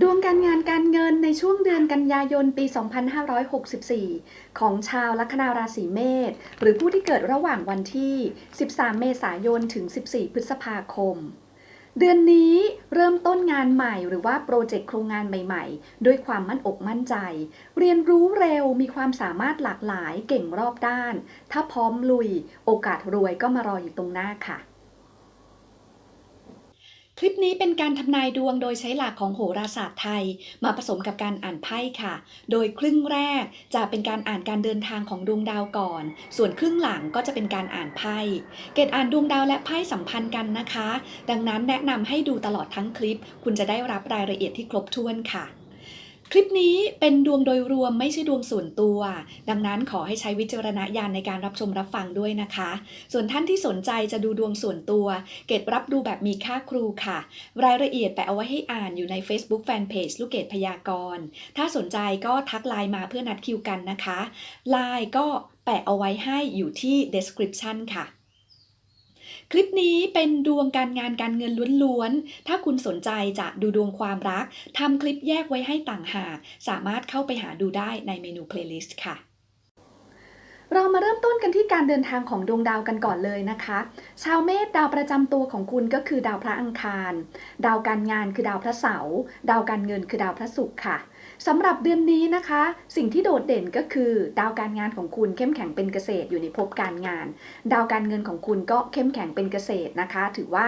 ดวงการงานการเงินในช่วงเดือนกันยายนปี 2564 ของชาวลัคนาราศีเมษหรือผู้ที่เกิดระหว่างวันที่ 13 เมษายนถึง 14 พฤษภาคม เดือนนี้เริ่มต้นงานใหม่หรือว่าโปรเจกต์โครงงานใหม่ๆ ด้วยความมั่นอกมั่นใจ เรียนรู้เร็วมีความสามารถหลากหลายเก่งรอบด้าน ถ้าพร้อมลุย โอกาสรวยก็มารออยู่ตรงหน้าค่ะ คลิปนี้เป็นการทำนายดวงโดยใช้หลักของโหราศาสตร์ไทย มาผสมกับการอ่านไพ่ค่ะ โดยครึ่งแรกจะเป็นการอ่านการเดินทางของดวงดาวก่อน ส่วนครึ่งหลังก็จะเป็นการอ่านไพ่ เกตอ่านดวงดาวและไพ่สัมพันธ์กันนะคะ ดังนั้นแนะนำให้ดูตลอดทั้งคลิป คุณจะได้รับรายละเอียดที่ครบถ้วนค่ะ คลิปนี้เป็นดวงโดยรวมไม่ใช่ดวงส่วนตัว ดังนั้นขอให้ใช้วิจารณญาณในการรับชมรับฟังด้วยนะคะ ส่วนท่านที่สนใจจะดูดวงส่วนตัว เกตรับดูแบบมีค่าครูค่ะ รายละเอียดแปะเอาไว้ให้อ่านอยู่ใน Facebook Fanpage ลูกเกดพยากรณ์ถ้าสนใจก็ทักไลน์มาเพื่อนัดคิวกันนะคะไลน์ก็แปะเอาไว้ให้อยู่ที่ description ค่ะ คลิปนี้เป็นดวงการงานการเงินล้วนๆ ถ้าคุณสนใจจะดูดวงความรักทำคลิปแยกไว้ให้ต่างหาก สามารถเข้าไปหาดูได้ในเมนู playlist ค่ะเรามาเริ่มต้นกันที่การเดินทางของดวงดาวกันก่อนเลยนะคะ ชาวเมษดาวประจำตัวของคุณก็คือดาวพระอังคาร ดาวการงานคือดาวพระเสาร์ ดาวการเงินคือดาวพระศุกร์ค่ะ สำหรับเดือนนี้นะคะ สิ่งที่โดดเด่นก็คือดาวการงานของคุณเข้มแข็งเป็นเกษตรอยู่ในภพการงาน ดาวการเงินของคุณก็เข้มแข็งเป็นเกษตรนะคะ ถือว่า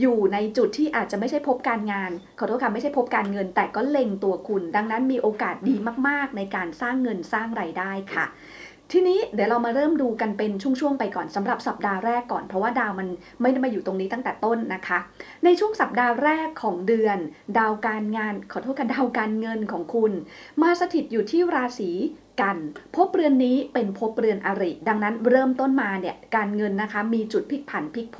อยู่ในจุดที่อาจจะไม่ใช่พบการงาน ขอโทษค่ะไม่ใช่พบการเงินแต่ก็เล็งตัวคุณ ดังนั้นมีโอกาสดีมาก ๆ ในการสร้างเงินสร้างไรายได้ค่ะ ทีนี้เดี๋ยวเรามาเริ่มดูกันเป็นช่วงๆไปก่อนสำหรับสัปดาห์แรกก่อน เพราะว่าดาวมันไม่ได้มาอยู่ตรงนี้ตั้งแต่ต้นนะคะ ในช่วงสัปดาห์แรกของเดือน ดาวการงานขอโทษค่ะดาวการเงินของคุณ มาสถิตอยู่ที่ราศี กันภพเรือนนี้เป็นภพเรือนอริ ดังนั้นเริ่มต้นมาเนี่ยการเงินนะคะมีจุดพลิกผันพลิกโผ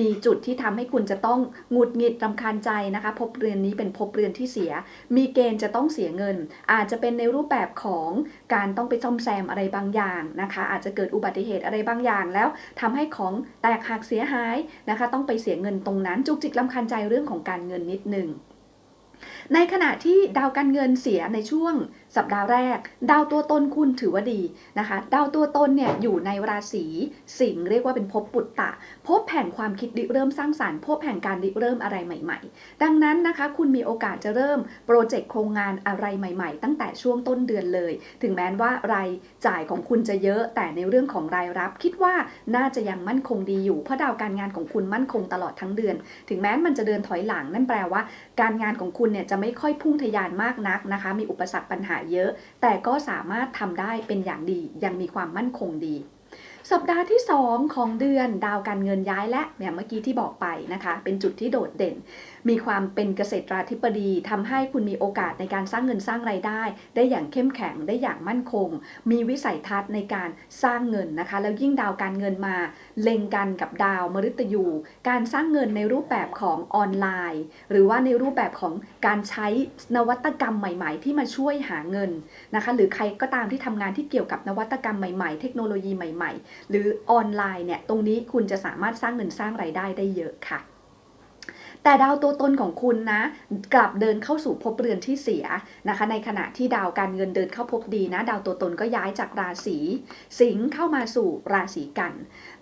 มีจุดที่ทำให้คุณจะต้องหงุดหงิดรำคาญใจนะคะภพเรือนนี้เป็นภพเรือนที่เสีย มีเกณฑ์จะต้องเสียเงิน อาจจะเป็นในรูปแบบของการต้องไปซ่อมแซมอะไรบางอย่างนะคะ อาจจะเกิดอุบัติเหตุอะไรบางอย่างแล้วทำให้ของแตกหักเสียหายนะคะ ต้องไปเสียเงินตรงนั้น จุกจิกรำคาญใจเรื่องของการเงินนิดนึงในขณะที่ดาวการเงินเสียในช่วง สัปดาห์แรก ดาวตัวตนคุณถือว่าดีนะคะ ดาวตัวตนเนี่ยอยู่ในราศีสิงห์เรียกว่าเป็นภพปุตตะภพแห่งความคิดริเริ่มสร้างสารรค์ภพแห่งการริเริ่มอะไรใหม่ ๆ ดังนั้นนะคะ คุณมีโอกาสจะเริ่มโปรเจกต์โครงงานอะไรใหม่ ๆ ตั้งแต่ช่วงต้นเดือนเลย ถึงแม้ว่ารายจ่ายของคุณจะเยอะแต่ในเรื่องของรายรับ คิดว่าน่าจะยังมั่นคงดีอยู่เพราะดาวการงานของคุณมั่นคงตลอดทั้งเดือน ถึงแม้มันจะเดินถอยหลังนั่นแปลว่า การงานของคุณเนี่ยจะไม่ค่อยพุ่งทะยานมากนักนะคะ มีอุปสรรคปัญหาเยอะ แต่ก็สามารถทำได้เป็นอย่างดี ยังมีความมั่นคงดี สัปดาห์ที่ 2 ของเดือนดาวการเงินย้ายและเนี่ยเมื่อกี้ที่บอกไปนะคะ เป็นจุดที่โดดเด่น มีความเป็นเกษตราธิบดีทำให้คุณมีโอกาสในการสร้างเงินสร้างไรายได้ ได้อย่างเข้มแข็งได้อย่างมั่นคง มีวิสัยทัศน์ในการสร้างเงินนะคะ แล้วยิ่งดาวการเงินมา เล็งกันกับดาวมฤตยู การสร้างเงินในรูปแบบของออนไลน์ หรือว่าในรูปแบบของการใช้นวัตกรรมใหม่ ๆ ที่มาช่วยหาเงินนะคะ หรือใครก็ตามที่ทำงานที่เกี่ยวกับนวัตกรรมใหม่ ๆ เทคโนโลยีใหม่ ๆหรือออนไลน์เนี่ยตรงนี้คุณจะสามารถสร้างเงินสร้างไรายได้ได้เยอะค่ะ แต่ดาวตัวตนของคุณนะ กลับเดินเข้าสู่ภพเรือนที่เสียนะคะ ในขณะที่ดาวการเงินเดินเข้าภพดีนะ ดาวตัวตนก็ย้ายจากราศีสิงห์เข้ามาสู่ราศีกัน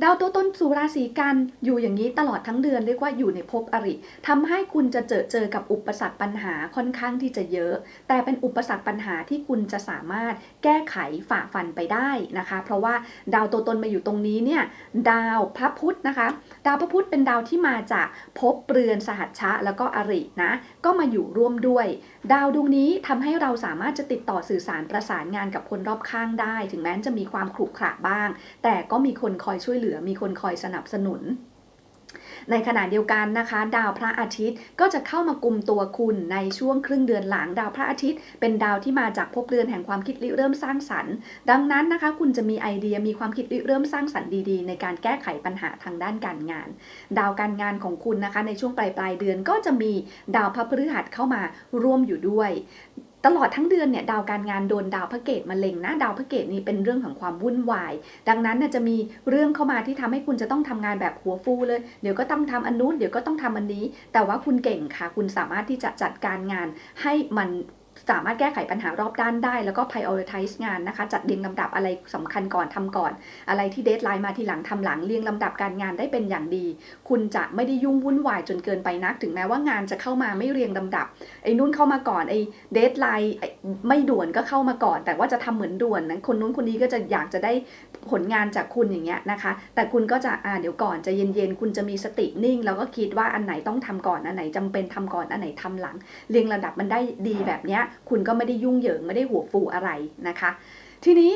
ดาวตัวตนสู่ราศีกันอยู่อย่างนี้ตลอดทั้งเดือนเรียกว่าอยู่ในภพอริทำให้คุณจะเจอเจอกับอุปสรรคปัญหาค่อนข้างที่จะเยอะ แต่เป็นอุปสรรคปัญหาที่คุณจะสามารถแก้ไขฝ่าฟันไปได้นะคะ เพราะว่าดาวตัวตนมาอยู่ตรงนี้เนี่ยดาวพระพุธนะคะ ดาวพระพุธเป็นดาวที่มาจากภพเรือนสหัชชะแล้วก็อรินะ ก็มาอยู่ร่วมด้วย ดาวดวงนี้ทำให้เราสามารถจะติดต่อสื่อสารประสานงานกับคนรอบข้างได้ ถึงแม้จะมีความขรุขระบ้าง แต่ก็มีคนคอยช่วยเหลือ มีคนคอยสนับสนุน ในขณะเดียวกันนะคะ ดาวพระอาทิตย์ก็จะเข้ามากุมตัวคุณในช่วงครึ่งเดือนหลังดาวพระอาทิตย์ เป็นดาวที่มาจากภพเรือนแห่งความคิดริเริ่มสร้างสรรค์ ดังนั้นนะคะ คุณจะมีไอเดียมีความคิดริเริ่มสร้างสรรค์ดีๆ ในการแก้ไขปัญหาทางด้านการงาน ดาวการงานของคุณนะคะ ในช่วงปลายปลายเดือนก็จะมีดาวพระพฤหัสเข้ามาร่วมอยู่ด้วย ตลอดทั้งเดือนเนี่ยดาวการงานโดนดาวพระเกตมาเล็งนะดาวพระเกตนี่เป็นเรื่องของความวุ่นวาย ดังนั้นน่จะมีเรื่องเข้ามาที่ทำให้คุณจะต้องทำงานแบบหัวฟูเลย เดี๋ยวก็ต้องทำอันนู้นเดี๋ยวก็ต้องทำอันนี้ แต่ว่าคุณเก่งค่ะ คุณสามารถที่จะจัดการงานให้มัน สามารถแก้ไขปัญหารอบด้านได้ แล้วก็ prioritize งานนะคะ จัดเรียงลำดับอะไรสำคัญก่อนทำก่อน อะไรที่เดทไลน์มาทีหลังทำหลังเรียงลำดับการงานได้เป็นอย่างดี คุณจะไม่ได้ยุ่งวุ่นวายจนเกินไปนัก ถึงแม้ว่างานจะเข้ามาไม่เรียงลำดับไอ้นู่นเข้ามาก่อนไอ้เดทไลน์ไม่ด่วนก็เข้ามาก่อน แต่ว่าจะทำเหมือนด่วนนั้นคนนู้นคนนี้ก็จะอยากจะได้ผลงานจากคุณอย่างเงี้ยนะคะ แต่คุณก็จะอ่าเดี๋ยวก่อนจะเย็นๆคุณจะมีสตินิ่ง แล้วก็คิดว่าอันไหนต้องทำก่อนอันไหนจำเป็นทำก่อนอันไหนทำหลัง เรียงระดับมันได้ดีแบบเนี้ยคุณก็ไม่ได้ยุ่งเหยิงไม่ได้หัวฟูอะไรนะคะ ทีนี้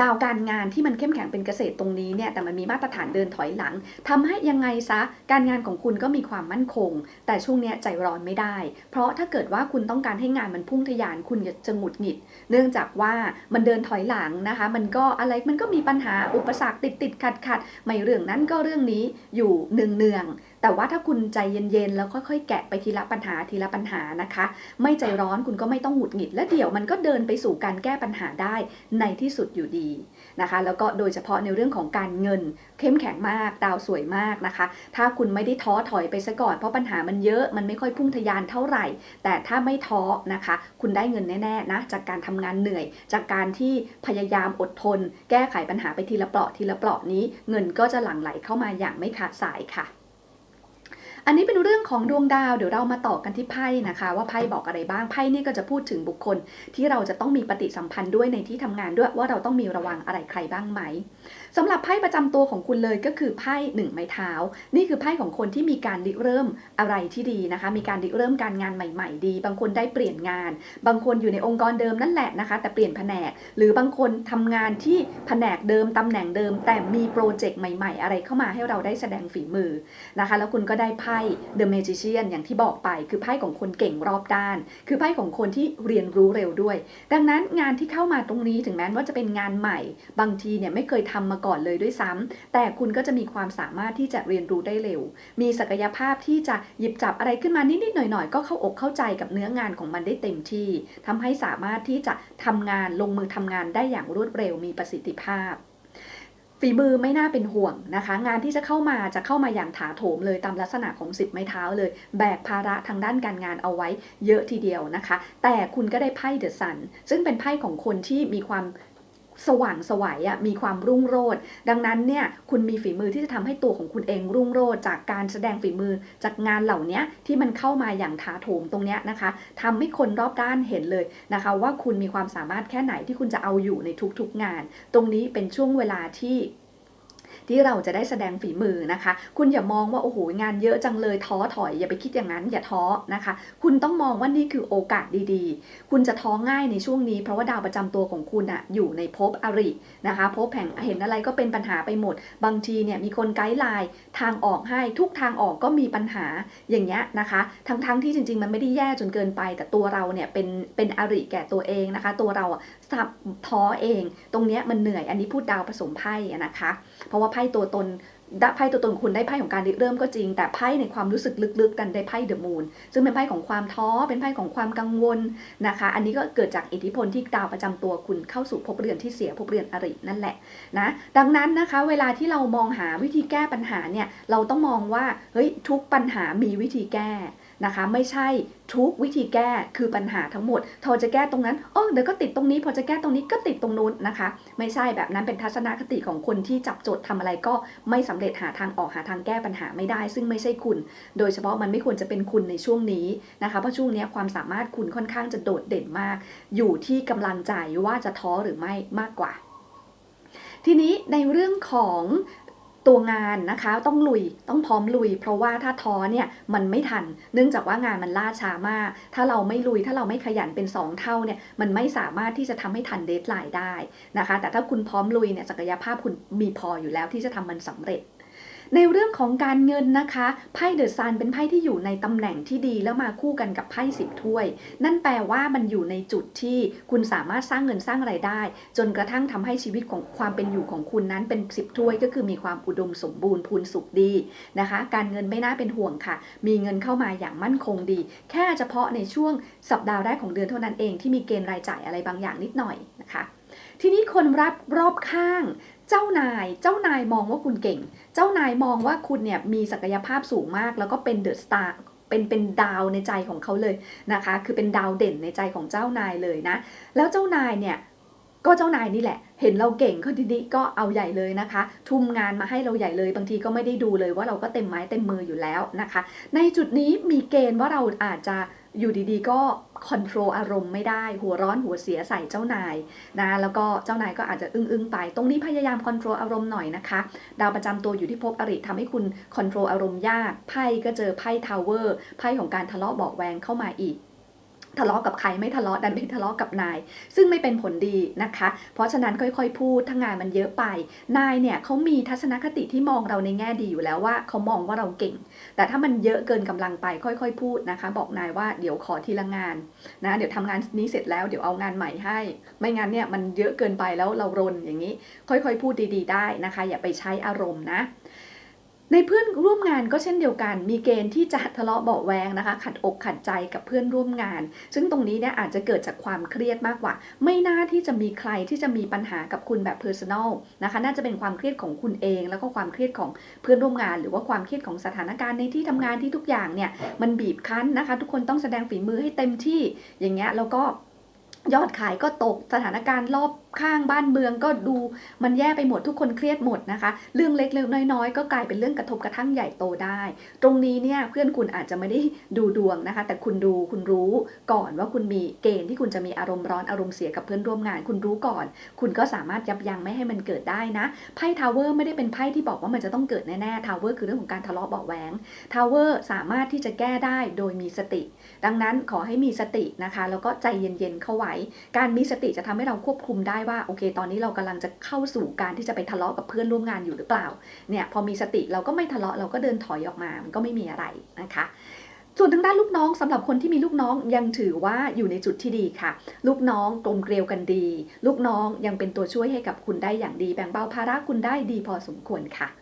ดาวการงานที่มันเข้มแข็งเป็นเกษตรตรงนี้เนี่ยแต่มันมีมาตรฐานเดินถอยหลังทำให้ยังไงซะการงานของคุณก็มีความมั่นคง แต่ช่วงเนี้ยใจร้อนไม่ได้ เพราะถ้าเกิดว่าคุณต้องการให้งานมันพุ่งทะยานคุณจะหงุดหงิด เนื่องจากว่ามันเดินถอยหลังนะคะ มันก็อะไรมันก็มีปัญหาอุปสรรคติดติดขัดขัดไม่เรื่องนั้นก็เรื่องนี้อยู่เนืองเนือง แต่ว่าถ้าคุณใจเย็นๆ แล้วค่อยๆ แกะไปทีละปัญหาทีละปัญหานะคะ ไม่ใจร้อนคุณก็ไม่ต้องหงุดหงิด และเดี๋ยวมันก็เดินไปสู่การแก้ปัญหาได้ในที่สุดอยู่ดีนะคะ แล้วก็โดยเฉพาะในเรื่องของการเงิน เข้มแข็งมาก ดาวสวยมากนะคะ ถ้าคุณไม่ได้ท้อถอยไปซะก่อนเพราะปัญหามันเยอะมันไม่ค่อยพุ่งทะยานเท่าไหร่ แต่ถ้าไม่ท้อนะคะ คุณได้เงินแน่ๆนะจากการทำงานเหนื่อย จากการที่พยายามอดทน แก้ไขปัญหาไปทีละเปราะทีละเปราะนี้ เงินก็จะหลั่งไหลเข้ามาอย่างไม่ขาดสายค่ะ อันนี้เป็นเรื่องของดวงดาวเดี๋ยวเรามาต่อกันที่ไพ่นะคะ ว่าไพ่บอกอะไรบ้างไพ่นี่ก็จะพูดถึงบุคคล ที่เราจะต้องมีปฏิสัมพันธ์ด้วยในที่ทำงานด้วยว่าเราต้องมีระวังอะไรใครบ้างไหมสำหรับไพ่ประจำตัวของคุณเลยก็คือไพ่หนึ่งไม้เท้า นี่คือไพ่ของคนที่มีการริเริ่มอะไรที่ดีนะคะ มีการริเริ่มการงานใหม่ ๆ ดี บางคนได้เปลี่ยนงาน บางคนอยู่ในองค์กรเดิมนั่นแหละนะคะ แต่เปลี่ยนแผนก หรือบางคนทำงานที่แผนกเดิมตำแหน่งเดิม แต่มีโปรเจกต์ใหม่ ๆ อะไรเข้ามาให้เราได้แสดงฝีมือนะคะ แล้วคุณก็ได้ไพ่ The Magician อย่างที่บอกไป คือไพ่ของคนเก่งรอบด้าน คือไพ่ของคนที่เรียนรู้เร็วด้วย ดังนั้นงานที่เข้ามาตรงนี้ถึงแม้ว่าจะเป็นงานใหม่ บางทีเนี่ยไม่เคยททำมาก่อนเลยด้วยซ้ำแต่คุณก็จะมีความสามารถที่จะเรียนรู้ได้เร็ว มีศักยภาพที่จะหยิบจับอะไรขึ้นมานิดๆหน่อยๆ ก็เข้าอกเข้าใจกับเนื้องานของมันได้เต็มที่ทำให้สามารถที่จะทำงานลงมือทำงานได้อย่างรวดเร็วมีประสิทธิภาพฝีมือไม่น่าเป็นห่วงนะคะ งานที่จะเข้ามาจะเข้ามาอย่างถาโถมเลยตามลักษณะของสิบไม้เท้าเลย แบกภาระทางด้านการงานเอาไว้เยอะทีเดียวนะคะ แต่คุณก็ได้ไพ่เดอะซันซึ่งเป็นไพ่ของคนที่มีความ สว่างสวัยอะมีความรุ่งโรจน์ดังนั้นเนี่ยคุณมีฝีมือที่จะทำให้ตัวของคุณเองรุ่งโรจน์จากการแสดงฝีมือจากงานเหล่านี้ที่มันเข้ามาอย่างถาโถมตรงเนี้ยนะคะทำให้คนรอบด้านเห็นเลยนะคะ ว่าคุณมีความสามารถแค่ไหนที่คุณจะเอาอยู่ในทุกๆงาน ตรงนี้เป็นช่วงเวลาที่ ที่เราจะได้แสดงฝีมือนะคะ คุณอย่ามองว่าโอ้โหงานเยอะจังเลยท้อถอย อย่าไปคิดอย่างนั้นอย่าท้อนะคะ คุณต้องมองว่านี่คือโอกาสดีๆ คุณจะท้อง่ายในช่วงนี้ เพราะว่าดาวประจำตัวของคุณอะอยู่ในภพอรินะคะภพแห่งเห็นอะไรก็เป็นปัญหาไปหมด บางทีเนี่ยมีคนไกด์ไลน์ทางออกให้ทุกทางออกก็มีปัญหาอย่างเงี้ยนะคะ ทั้งๆที่จริง ๆ มันไม่ได้แย่จนเกินไป แต่ตัวเราเนี่ยเป็นเป็นอริแก่ตัวเองนะคะ ตัวเราอะสับท้อเอง ตรงเนี้ยมันเหนื่อยอันนี้พูดดาวผสมไพ่นะคะ เพราะว่าไพ่พ่ตัวตนดไพ่ตัวตนคุณได้ไพ่ของการเริ่มก็จริง แต่ไพ่ในความรู้สึกลึกๆกันได้ไพ่เดอะมูนซึ่งเป็นไพ่ของความท้อเป็นไพ่ของความกังวลนะคะ อันนี้ก็เกิดจากอิทธิพลที่ดาวประจำตัวคุณเข้าสู่ภพเรือนที่เสียภพเรือนอรินั่นแหละนะดังนั้นนะคะ เวลาที่เรามองหาวิธีแก้ปัญหาเนี่ยเราต้องมองว่าเฮ้ยทุกปัญหามีวิธีแก้ นะคะ ไม่ใช่ทุกวิธีแก้คือปัญหาทั้งหมดพอจะแก้ตรงนั้นโอ้เดี๋ยวก็ติดตรงนี้ พอจะแก้ตรงนี้ก็ติดตรงนู้นนะคะ ไม่ใช่แบบนั้นเป็นทัศนคติของคนที่จับโจทย์ทำอะไรก็ไม่สำเร็จหาทางออกหาทางแก้ปัญหาไม่ได้ ซึ่งไม่ใช่คุณ โดยเฉพาะมันไม่ควรจะเป็นคุณในช่วงนี้นะคะเพราะช่วงนี้ความสามารถคุณค่อนข้างจะโดดเด่นมาก อยู่ที่กำลังใจว่าจะท้อหรือไม่มากกว่าทีนี้ในเรื่องของ ตัวงานนะคะต้องลุยต้องพร้อมลุย เพราะว่าถ้าท้อเนี่ยมันไม่ทัน เนื่องจากว่างานมันล่าช้ามาก ถ้าเราไม่ลุยถ้าเราไม่ขยันเป็น 2 เท่าเนี่ยมันไม่สามารถที่จะทำให้ทันเดทไลน์ได้นะคะ แต่ถ้าคุณพร้อมลุยเนี่ยศักยภาพคุณมีพออยู่แล้วที่จะทำมันสำเร็จ ในเรื่องของการเงินนะคะไพ่เดอะซันเป็นไพ่ที่อยู่ในตำแหน่งที่ดีแล้วมาคู่กันกับไพ่สิบถ้วย นั่นแปลว่ามันอยู่ในจุดที่คุณสามารถสร้างเงินสร้างไรายได้ จนกระทั่งทำให้ชีวิตของความเป็นอยู่ของคุณนั้นเป็นสิบถ้วยก็คือมีความอุดมสมบูรณ์พูนสุขดีนะคะ การเงินไม่น่าเป็นห่วงค่ะ มีเงินเข้ามาอย่างมั่นคงดี แค่เฉพาะในช่วงสัปดาห์แรกของเดือนเท่านั้นเองที่มีเกณฑ์รายจ่ายอะไรบางอย่างนิดหน่อยนะคะ ทีนี้คนรับรอบข้าง เจ้านาย เจ้านายมองว่าคุณเก่ง เจ้านายมองว่าคุณเนี่ยมีศักยภาพสูงมาก แล้วก็เป็นเดอะสตาร์เป็นเป็นดาวในใจของเขาเลยนะคะ คือเป็นดาวเด่นในใจของเจ้านายเลยนะ แล้วเจ้านายเนี่ยก็เจ้านายนี่แหละ เห็นเราเก่งก็ดีๆก็เอาใหญ่เลยนะคะ ทุ่มงานมาให้เราใหญ่เลย บางทีก็ไม่ได้ดูเลยว่าเราก็เต็มไม้เต็มมืออยู่แล้วนะคะ ในจุดนี้มีเกณฑ์ว่าเราอาจจะอยู่ดีๆ ก็ คอนโทรลอารมณ์ไม่ได้ หัวร้อนหัวเสียใส่เจ้านายนะแล้วก็เจ้านายก็อาจจะอึ้งๆไป ตรงนี้พยายามคอนโทรลอารมณ์หน่อยนะคะ ดาวประจำตัวอยู่ที่ภพอริทำให้คุณคอนโทรลอารมณ์ยากไพ่ก็เจอไพ่ทาวเวอร์ไพ่ของการทะเลาะเบาะแวงเข้ามาอีก ทะเลาะกับใครไม่ทะเลาะดันไปทะเลาะกับนาย ซึ่งไม่เป็นผลดีนะคะ เพราะฉะนั้นค่อยๆ พูดถ้างานมันเยอะไป นายเนี่ยเขามีทัศนคติที่มองเราในแง่ดีอยู่แล้วว่าเขามองว่าเราเก่ง แต่ถ้ามันเยอะเกินกำลังไปค่อยๆ พูดนะคะ บอกนายว่าเดี๋ยวขอทีละงานนะเดี๋ยวทำงานนี้เสร็จแล้วเดี๋ยวเอางานใหม่ให้ ไม่งั้นเนี่ยมันเยอะเกินไปแล้วเรารนอย่างนี้ ค่อยๆ พูดดีๆ ได้นะคะ อย่าไปใช้อารมณ์นะ ในเพื่อนร่วมงานก็เช่นเดียวกัน มีเกณฑ์ที่จะทะเลาะเบาแวงนะคะ ขัดอกขัดใจกับเพื่อนร่วมงาน ซึ่งตรงนี้เนี่ยอาจจะเกิดจากความเครียดมากกว่า ไม่น่าที่จะมีใครที่จะมีปัญหากับคุณแบบ personal นะคะ น่าจะเป็นความเครียดของคุณเอง แล้วก็ความเครียดของเพื่อนร่วมงาน หรือว่าความเครียดของสถานการณ์ในที่ทำงานที่ทุกอย่างเนี่ยมันบีบคั้นนะคะ ทุกคนต้องแสดงฝีมือให้เต็มที่อย่างเงี้ยแล้วก็ยอดขายก็ตกสถานการณ์รอบ ข้างบ้านเมืองก็ดูมันแย่ไปหมดทุกคนเครียดหมดนะคะ เรื่องเล็กเรื่องน้อยๆ ก็กลายเป็นเรื่องกระทบกระทั่งใหญ่โตได้ ตรงนี้เนี่ยเพื่อนคุณอาจจะไม่ได้ดูดวงนะคะ แต่คุณดูคุณรู้ก่อนว่าคุณมีเกณฑ์ที่คุณจะมีอารมณ์ร้อนอารมณ์เสียกับเพื่อนร่วมงาน คุณรู้ก่อน คุณก็สามารถยับยั้งไม่ให้มันเกิดได้นะไพ่ทาวเวอร์ไม่ได้เป็นไพ่ที่บอกว่ามันจะต้องเกิดแน่ๆทาวเวอร์คือเรื่องของการทะเลาะเบาแหวงทาวเวอร์สามารถที่จะแก้ได้โดยมีสติ ดังนั้นขอให้มีสตินะคะ แล้วก็ใจเย็นๆเข้าไว้ การมีสติจะทำให้เราควบคุมได้ว่าโอเค ตอนนี้เรากำลังจะเข้าสู่การที่จะไปทะเลาะกับเพื่อนร่วมงานอยู่หรือเปล่าเนี่ยพอมีสติเราก็ไม่ทะเลาะเราก็เดินถอยออกมามันก็ไม่มีอะไรนะคะส่วนทางด้านลูกน้องสำหรับคนที่มีลูกน้องยังถือว่าอยู่ในจุดที่ดีค่ะ ลูกน้องกลมเกลียวกันดี ลูกน้องยังเป็นตัวช่วยให้กับคุณได้อย่างดีแบ่งเบาภาระคุณได้ดีพอสมควรค่ะ